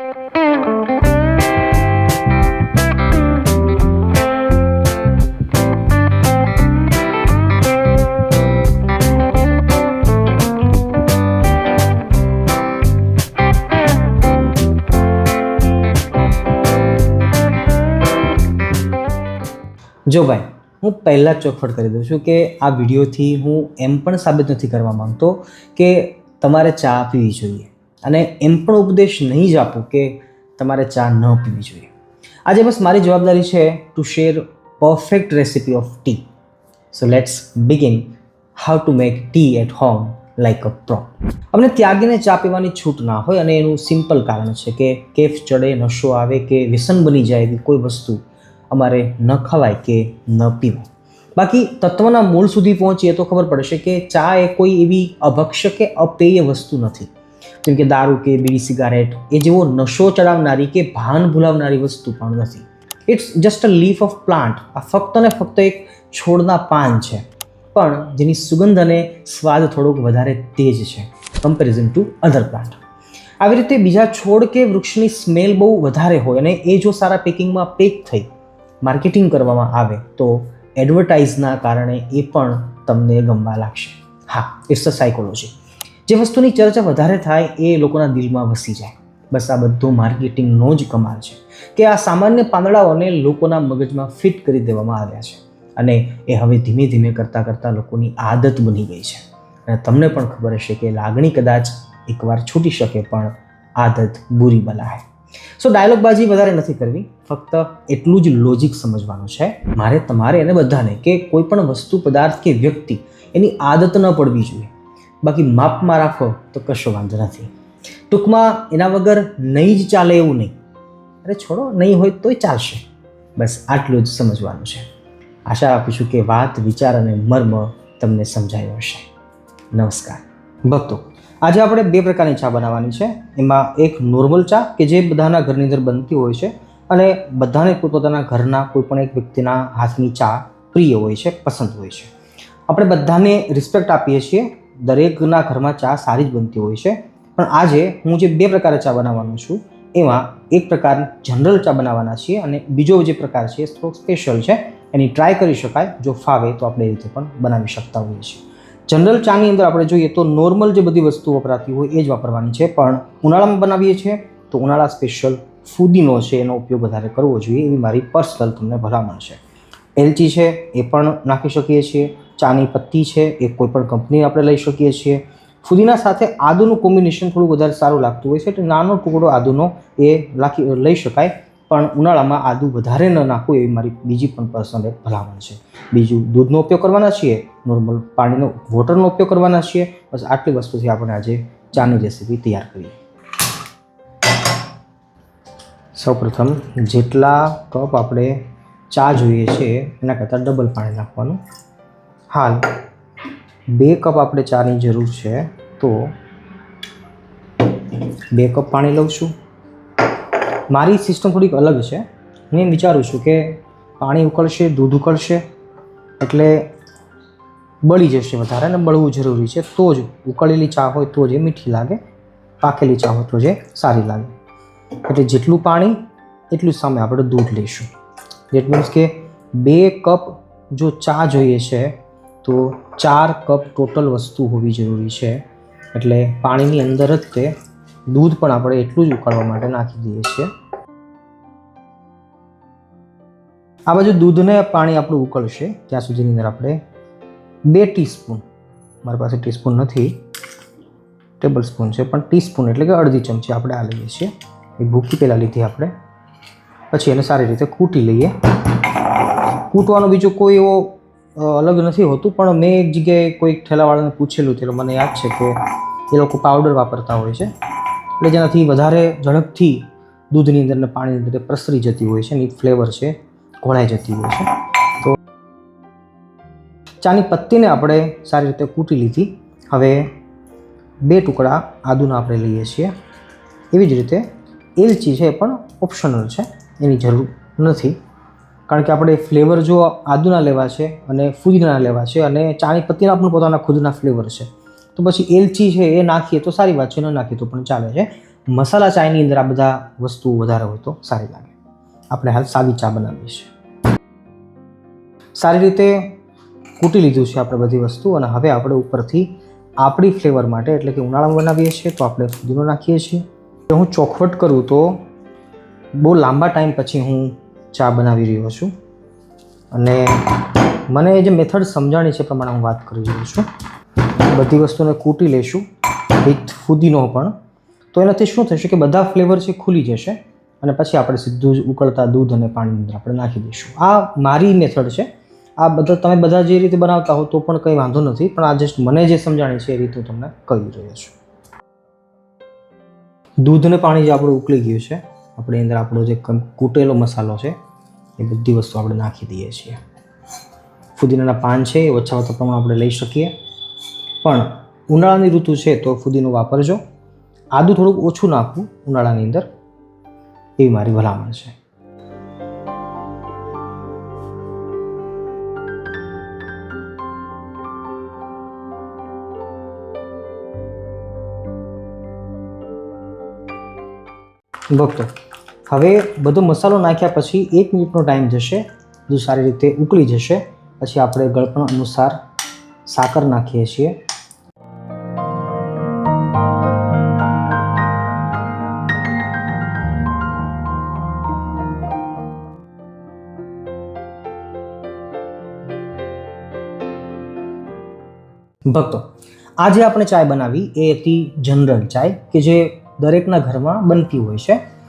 જો ભાઈ, હું પહેલાં ચોખવટ કરી દઉં છું કે આ વિડીયોથી હું એમ પણ સાબિત નથી કરવા માંગતો કે તમારે ચા પીવી જોઈએ. અને એમ પણ ઉપદેશ નહીં જ આપું કે તમારે ચા ન પીવી જોઈએ. આજે બસ મારી જવાબદારી છે to share perfect recipe of tea so let's begin how to make tea at home like a pro અમને ત્યાગીને ચા પીવાની છૂટ ના હોય અને એનું સિમ્પલ કારણ છે કે કેફ ચડે નશો આવે કે વ્યસન બની જાય એવી કોઈ વસ્તુ અમારે ન ખવાય કે ન પીવું. બાકી તત્વના મૂળ સુધી પહોંચીએ તો ખબર પડશે કે ચા એ કોઈ એવી અભક્ષ્ય કે અપેય વસ્તુ નથી. જેમ કે દારૂ કે બીડી, સિગારેટ, એ જેવો નશો ચડાવનારી કે ભાન ભૂલાવનારી વસ્તુ પણ નથી. It's just a leaf of plant આ ફક્ત ને ફક્ત એક છોડના પાન છે. પણ જેની સુગંધ અને સ્વાદ થોડોક વધારે તેજ છે. કમ્પેરિઝન ટુ અધર પ્લાન્ટ આવી રીતે બીજા છોડ કે વૃક્ષની સ્મેલ બહુ વધારે હોય અને એ જો સારા પેકિંગમાં પેક થઈ માર્કેટિંગ કરવામાં આવે, તો એડવર્ટાઇઝના કારણે એ પણ તમને ગમવા લાગશે. હા ઇટ્સ અ સાયકોલોજી જે વસ્તુની ચર્ચા વધારે થાય એ લોકોના દિલમાં વસી જાય. બસ આ બધું માર્કેટિંગનો જ કમાલ છે કે આ સામાન્ય પાંદડાઓને લોકોના મગજમાં ફિટ કરી દેવામાં આવ્યા છે. અને એ હવે ધીમે ધીમે કરતાં કરતાં લોકોની આદત બની ગઈ છે. અને તમને પણ ખબર હશે કે લાગણી કદાચ એકવાર છૂટી શકે પણ આદત બુરી બલાય સો ડાયલોગબાજી વધારે નથી કરવી, ફક્ત એટલું જ લોજિક સમજવાનું છે. મારે તમારે અને બધાને કે કોઈ પણ વસ્તુ, પદાર્થ કે વ્યક્તિ એની આદત ન પડવી જોઈએ. બાકી માપમાં રાખો તો કશો વાંધો નથી. ટૂંકમાં એના વગર નહીં જ ચાલે એવું નહીં. અરે છોડો, નહીં હોય તોય ચાલશે. બસ આટલું જ સમજવાનું છે. આશા રાખું છું કે વાત, વિચાર અને મર્મ તમને સમજાયો હશે. નમસ્કાર. ભક્તો, આજે આપણે બે પ્રકારની ચા બનાવવાની છે. એમાં એક નોર્મલ ચા કે જે બધાના ઘરની અંદર બનતી હોય છે અને બધાને પોતપોતાના ઘરના કોઈ પણ એક વ્યક્તિના હાથની ચા પ્રિય હોય છે, પસંદ હોય છે. આપણે બધાને રિસ્પેક્ટ આપીએ છીએ દરેકના ઘરમાં ચા સારી જ બનતી હોય છે. પણ આજે હું જે બે પ્રકારે ચા બનાવવાનો છું, એમાં એક પ્રકાર જનરલ ચા બનાવવાના છીએ અને બીજો જે પ્રકાર છે એ થોડોક સ્પેશિયલ છે. એની ટ્રાય કરી શકાય, જો ફાવે તો આપણે એ રીતે પણ બનાવી શકતા હોઈએ છીએ. જનરલ ચાની અંદર આપણે જોઈએ તો નોર્મલ જે બધી વસ્તુ વપરાતી હોય એ જ વાપરવાની છે. પણ ઉનાળામાં બનાવીએ છીએ તો ઉનાળા સ્પેશિયલ ફૂદીનો છે એનો ઉપયોગ વધારે કરવો જોઈએ એવી મારી પર્સનલ તમને ભલામણ છે. એલચી છે એ પણ નાખી શકીએ છીએ. ચાની પત્તી છે, એ કોઈપણ કંપની આપણે લઈ શકીએ છીએ. ફુદીના સાથે આદુનું કોમ્બિનેશન થોડું વધારે સારું લાગતું હોય છે, એટલે નાનો ટુકડો આદુનો એ લાખી, લઈ શકાય, પણ ઉનાળામાં આદુ વધારે ન નાખવું એવી મારી બીજી પણ પર્સનલ ભલામણ છે. બીજું, દૂધનો ઉપયોગ કરવાના છીએ, નોર્મલ પાણીનો, વોટરનો ઉપયોગ કરવાના છીએ, બસ આટલી વસ્તુથી આપણે આજે ચાની રેસીપી તૈયાર કરીએ. સૌપ્રથમ, જેટલા કપ આપણે ચા જોઈએ છે, એના કરતાં ડબલ પાણી નાખવાનું. હાલ, બે કપ આપણે ચાની જરૂર છે, તો બે કપ પાણી લઉં છું. મારી સિસ્ટમ થોડીક અલગ છે. હું એમ વિચારું છું કે પાણી ઉકળશે, દૂધ ઉકળશે, એટલે બળી જશે વધારે અને બળવું જરૂરી છે, તો જ ઉકળેલી ચા હોય તો જ એ મીઠી લાગે, પાકેલી ચા હોય તો જ એ સારી લાગે. એટલે જેટલું પાણી, એટલું સામે આપણે દૂધ લઈશું. દેટ મીન્સ કે બે કપ જો ચા જોઈએ છે તો ચાર કપ ટોટલ વસ્તુ હોવી જરૂરી છે. એટલે પાણીની અંદર જ તે દૂધ પણ આપણે એટલું જ ઉકાળવા માટે નાખી દઈએ છીએ. આ બાજુ દૂધને પાણી આપણું ઉકળશે, ત્યાં સુધીની અંદર આપણે બે ટીસ્પૂન, મારી પાસે ટીસ્પૂન નથી, ટેબલ સ્પૂન છે, પણ ટીસ્પૂન એટલે કે અડધી ચમચી આપણે આ લઈએ છીએ. એ ભૂકી પહેલાં લીધી આપણે. પછી એને સારી રીતે કૂટી લઈએ. કૂટવાનો બીજો કોઈ એવો અલગ નથી હોતું, પણ મેં એક જગ્યાએ કોઈક ઠેલાવાળાને પૂછેલું તે મને યાદ છે કે એ લોકો પાવડર વાપરતા હોય છે. એટલે જેનાથી વધારે ઝડપથી દૂધની અંદર ને પાણીની અંદર પ્રસરી જતી હોય છે એની ફ્લેવર છે, ઘોળાઈ જતી હોય છે. તો ચાની પત્તીને આપણે સારી રીતે કૂટી લીધી. હવે બે ટુકડા આદુના આપણે લઈએ છીએ. એવી જ રીતે એલચી છે એ પણ ઓપ્શનલ છે, એની જરૂર નથી. કારણ કે આપણે ફ્લેવર જો આદુના લેવા છે અને ફુદીનાના લેવા છે અને ચાની પત્તીના પણ પોતાના ખુદના ફ્લેવર છે. તો પછી એલચી છે એ નાખીએ તો સારી વાત છે, ન નાખીએ તો પણ ચાલે છે. મસાલા ચાયની અંદર આ બધા વસ્તુઓ વધારે હોય તો સારી લાગે. આપણે હાલ સાદી ચા બનાવીએ છીએ. સારી રીતે કૂટી લીધું છે આપણે બધી વસ્તુ અને હવે આપણે ઉપરથી આપણી ફ્લેવર માટે એટલે કે ઉનાળામાં બનાવીએ છીએ તો આપણે ફુદીનો નાખીએ છીએ. હું ચોખવટ કરું તો બહુ લાંબા ટાઈમ પછી હું ચા બનાવી રહ્યો છું. અને મને જે મેથડ સમજાણી છે પ્રમાણે હું વાત કરી રહ્યો છું. બધી વસ્તુને કૂટી લઈશું. વિથ ફુદીનો પણ. તો એનાથી શું થશે કે બધા ફ્લેવર છે ખુલી જશે. અને પછી આપણે સીધું જ ઉકળતા દૂધ અને પાણીની અંદર આપણે નાખી દઈશું. આ મારી મેથડ છે. આ બધા તમે બધા જે રીતે બનાવતા હો તો પણ કંઈ વાંધો નથી. પણ આ જસ્ટ મને જે સમજાણી છે એ રીતે હું તમને કહી રહ્યો છું. દૂધ અને પાણી જે આપણું ઉકળી ગયું છે આપણે અંદર આપણો જે કૂટેલો મસાલો છે, એ બધી વસ્તુ આપણે નાખી દઈએ છીએ. ફુદીનાના પાન છે, એ ઓછા ઓછા પ્રમાણમાં આપણે લઈ શકીએ. પણ ઉનાળાની ઋતુ છે, તો ફુદીનો વાપરજો. આદું થોડુંક ઓછું નાખવું ઉનાળાની અંદર, એવી મારી ભલામણ છે. ભક્તો હવે બધો મસાલો નાખ્યા પછી એક મિનિટનો ટાઈમ જશે, બધું સારી રીતે ઉકળી જશે. પછી આપણે ગળપણ અનુસાર સાકર નાખીએ છીએ. ભક્તો, આજે આપણે ચાય બનાવી, એ હતી જનરલ ચાય, કે જે દરેકના ઘરમાં બનતી હોય છે.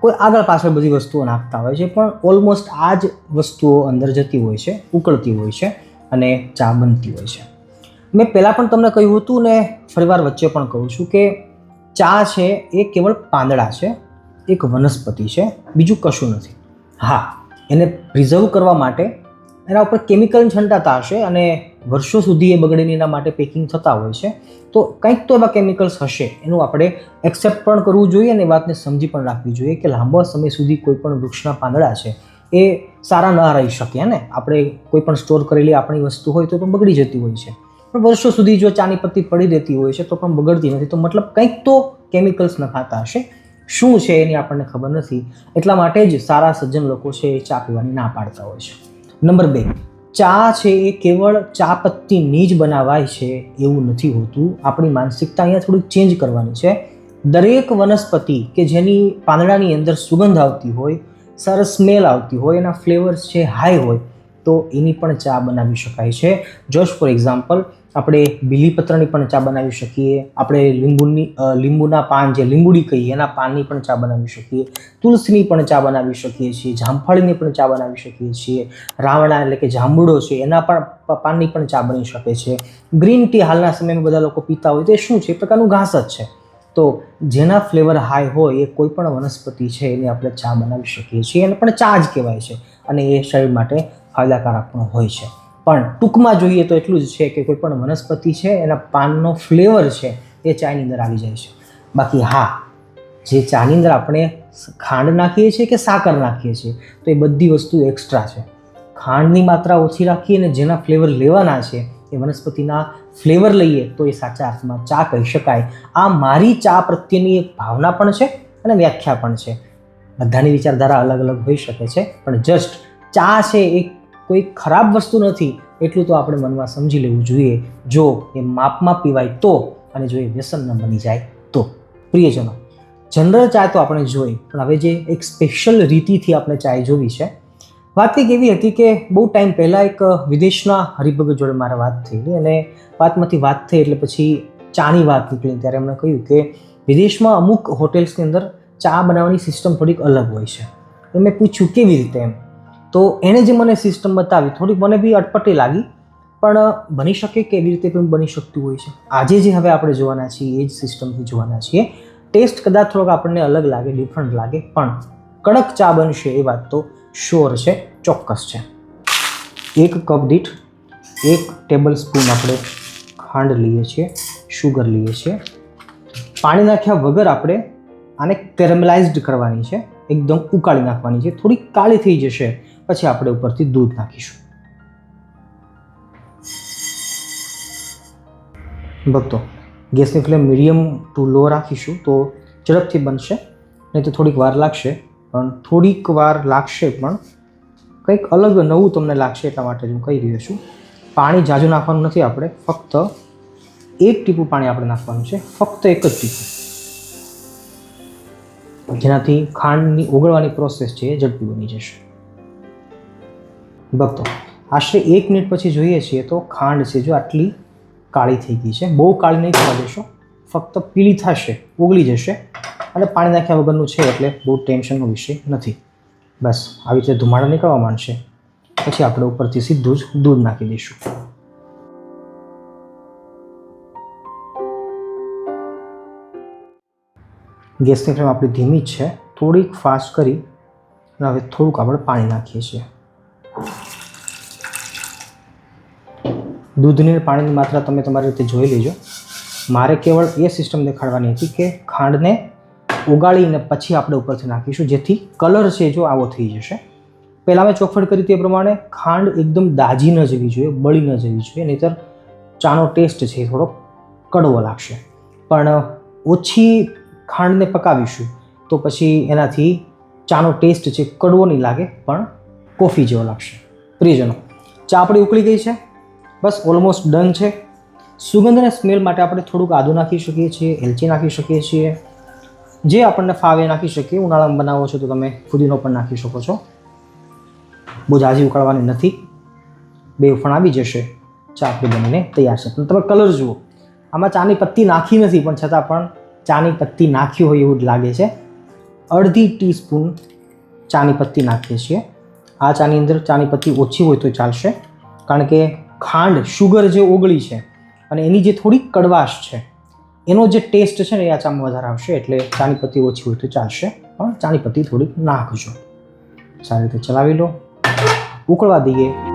કોઈ આગળ પાછળ બધી વસ્તુઓ નાખતા હોય છે, પણ ઓલમોસ્ટ આ જ વસ્તુઓ અંદર જતી હોય છે, ઉકળતી હોય છે અને ચા બનતી હોય છે. મેં પહેલાં પણ તમને કહ્યું હતું ને, ફરીવાર વચ્ચે પણ કહું છું કે ચા છે એ કેવળ પાંદડા છે, એક વનસ્પતિ છે, બીજું કશું નથી. હા, એને પ્રિઝર્વ કરવા માટે એના ઉપર કેમિકલ છંટાતા હશે અને વર્ષો સુધી એ બગડેલી એના માટે પેકિંગ થતા હોય છે. તો કંઈક તો એવા કેમિકલ્સ હશે, એનું આપણે એક્સેપ્ટ પણ કરવું જોઈએ અને વાતને સમજી પણ રાખવી જોઈએ કે લાંબા સમય સુધી કોઈ પણ વૃક્ષના પાંદડા છે, એ સારા ન રહી શકે ને? આપણે કોઈ પણ સ્ટોર કરેલી આપણી વસ્તુ હોય તો પણ બગડી જતી હોય છે. પણ વર્ષો સુધી જો ચાની પત્તી પડી રહેતી હોય છે તો પણ બગડતી નથી. તો મતલબ કંઈક તો કેમિકલ્સ નખાતા હશે. શું છે એની આપણને ખબર નથી. એટલા માટે જ સારા સજ્જન લોકો છે એ ચા પીવાની ના પાડતા હોય છે. નંબર બે. ચા છે એ કેવળ ચા પત્તીની જ બનાવાય છે એવું નથી હોતું. આપણી માનસિકતા અહીંયા થોડીક ચેન્જ કરવાની છે. દરેક વનસ્પતિ કે જેની પાંદડાની અંદર સુગંધ આવતી હોય, સરસ સ્મેલ આવતી હોય, એના ફ્લેવર્સ છે હાઈ હોય તો એની પણ ચા બનાવી શકાય છે. જોશ ફોર એક્ઝામ્પલ આપણે બીલીપત્રની પણ ચા બનાવી શકીએ. આપણે લીંબુની લીંબુના પાન જે લીંબુડી કહીએ, એના પાનની પણ ચા બનાવી શકીએ. તુલસીની પણ ચા બનાવી શકીએ છીએ. જામફળીની પણ ચા બનાવી શકીએ છીએ. રાવણા એટલે કે જાંબુડો છે, એના પણ પાનની પણ ચા બની શકે છે. ગ્રીન ટી હાલના સમયમાં બધા લોકો પીતા હોય તે શું છે? એ પ્રકારનું ઘાસ જ છે. તો જેના ફ્લેવર હાઈ હોય એ કોઈ પણ વનસ્પતિ છે, એની આપણે ચા બનાવી શકીએ છીએ. એને પણ ચા જ કહેવાય છે. અને એ શરીર માટે ફાયદાકારક પણ હોય છે. પણ ટૂંકમાં જોઈએ તો એટલું જ છે કે કોઈ પણ વનસ્પતિ છે, એના પાનનો ફ્લેવર છે, એ ચાની અંદર આવી જાય છે. બાકી હા, જે ચાની અંદર આપણે ખાંડ નાખીએ છીએ કે સાકર નાખીએ છીએ, તો એ બધી વસ્તુ એક્સ્ટ્રા છે. ખાંડની માત્રા ઓછી રાખીએ અને જેના ફ્લેવર લેવાના છે, એ વનસ્પતિના ફ્લેવર લઈએ, તો એ સાચા અર્થમાં ચા કહી શકાય. આ મારી ચા પ્રત્યેની એક ભાવના પણ છે અને વ્યાખ્યા પણ છે. બધાની વિચારધારા અલગ અલગ હોઈ શકે છે, પણ જસ્ટ ચા છે એ કોઈ ખરાબ વસ્તુ નથી, એટલું તો આપણે મનમાં સમજી લેવું જોઈએ. જો એ માપમાં પીવાય તો અને જો એ વ્યસન ન બની જાય તો. પ્રિયજનો, જનરલ ચા તો આપણે જોઈ, પણ હવે જે એક સ્પેશિયલ રીતિથી આપણે ચાય જોવી છે, વાત કંઈક એવી હતી કે બહુ ટાઈમ પહેલાં એક વિદેશના હરિભગત જોડે મારે વાત થઈ અને વાતમાંથી વાત થઈ એટલે પછી ચાની વાત નીકળી. ત્યારે એમણે કહ્યું કે વિદેશમાં અમુક હોટેલ્સની અંદર ચા બનાવવાની સિસ્ટમ થોડીક અલગ હોય છે. મેં પૂછ્યું કેવી રીતે એમ? તો એણે જે મને સિસ્ટમ બતાવી, થોડીક મને બી અટપટી લાગી, પણ બની શકે કે એવી રીતે પણ બની શકતું હોય છે? આજે જે હવે આપણે જોવાના છીએ, એ જ સિસ્ટમથી જોવાના છીએ. ટેસ્ટ કદાચ થોડોક આપણને અલગ લાગે ડિફરન્ટ લાગે, પણ કડક ચા બનશે એ વાત તો શ્યોર છે, ચોક્કસ છે. એક કપ દીઠ એક ટેબલ સ્પૂન આપણે ખાંડ લઈએ છીએ શુગર લઈએ છીએ. પાણી નાખ્યા વગર આપણે આને કેરેમલાઇઝડ કરવાની છે, એકદમ ઉકાળી નાખવાની છે. થોડી કાળી થઈ જશે પછી આપણે ઉપરથી દૂધ નાખીશું. ભક્તો, ગેસની ફ્લેમ મીડિયમ ટુ લો રાખીશું તો ઝડપથી બનશે. નહીં તો થોડીક વાર લાગશે, પણ થોડીક વાર લાગશે પણ કંઈક અલગ નવું તમને લાગશે એટલા માટે હું કહી રહ્યો છું. પાણી જાજુ નાખવાનું નથી આપણે, ફક્ત એક ટીપું પાણી આપણે નાખવાનું છે, ફક્ત એક જ ટીપું. જેનાથી ખાંડની ઓગળવાની પ્રોસેસ છે એ ઝડપી બની જશે. ભક્તો, આશરે એક મિનિટ પછી જોઈએ છીએ તો ખાંડ છે જો આટલી કાળી થઈ ગઈ છે. બહુ કાળી નહીં થવા દેશો, ફક્ત પીળી થશે, ઓગળી જશે અને પાણી નાખ્યા વગરનું છે એટલે બહુ ટેન્શનનો વિષય નથી. બસ, આવી રીતે ધુમાડા નીકળવા માંડશે. પછી આપણે ઉપરથી સીધું જ દૂધ નાખી દઈશું. ગેસની ફ્લેમ આપણી ધીમી છે, થોડીક ફાસ્ટ કરી અને હવે થોડુંક આપણે પાણી નાખીએ છીએ. દૂધની પાણીની માત્રા તમે તમારી રીતે જોઈ લેજો. મારે કેવળ એ સિસ્ટમ દેખાડવાની હતી કે ખાંડને ઉગાડીને પછી આપણે ઉપરથી નાખીશું, જેથી કલર છે જો આવો થઈ જશે. પહેલાં મેં ચોખવટ કરી તે પ્રમાણે ખાંડ એકદમ દાજી ન જવી જોઈએ, બળી ન જવી જોઈએ, નહીંતર ચાનો ટેસ્ટ છે એ થોડો કડવો લાગશે. પણ ઓછી ખાંડને પકાવીશું તો પછી એનાથી ચાનો ટેસ્ટ છે કડવો નહીં લાગે, પણ કોફી જેવો લાગશે. પ્રિયજનો, ચા આપણી ઉકળી ગઈ છે? બસ ઓલમોસ્ટ ડન છે. સુગંધ અને સ્મેલ માટે આપણે થોડુંક આદું નાખી શકીએ છીએ, એલચી નાખી શકીએ છીએ. જે આપણને ફાવે નાખી શકીએ. ઉનાળામાં બનાવો છો તો તમે ફુદીનો પણ નાખી શકો છો. બહુ જાજી ઉકાળવાની નથી. બે ઉફણ આવી જશે. ચા આપણી બનીને તૈયાર છે. તમે કલર જુઓ. આમાં ચાની પત્તી નાખી નથી, પણ છતાં પણ ચાની પત્તી નાખી હોય એવું જ લાગે છે. અડધી ટીસ્પૂન ચાની પત્તી નાખીએ છીએ. આ ચાની અંદર ચાની પત્તી ઓછી હોય તો ચાલશે. કારણ કે ખાંડ શુગર જે ઓગળી છે અને એની જે થોડી કડવાશ છે, એનો જે ટેસ્ટ છે ને એ આ ચામાં વધારે આવશે એટલે ચાની ઓછી હોય તો ચાલશે, પણ ચાની પત્તી થોડીક નાખજો. સારી રીતે ચલાવી લો. ઉકળવા દઈએ.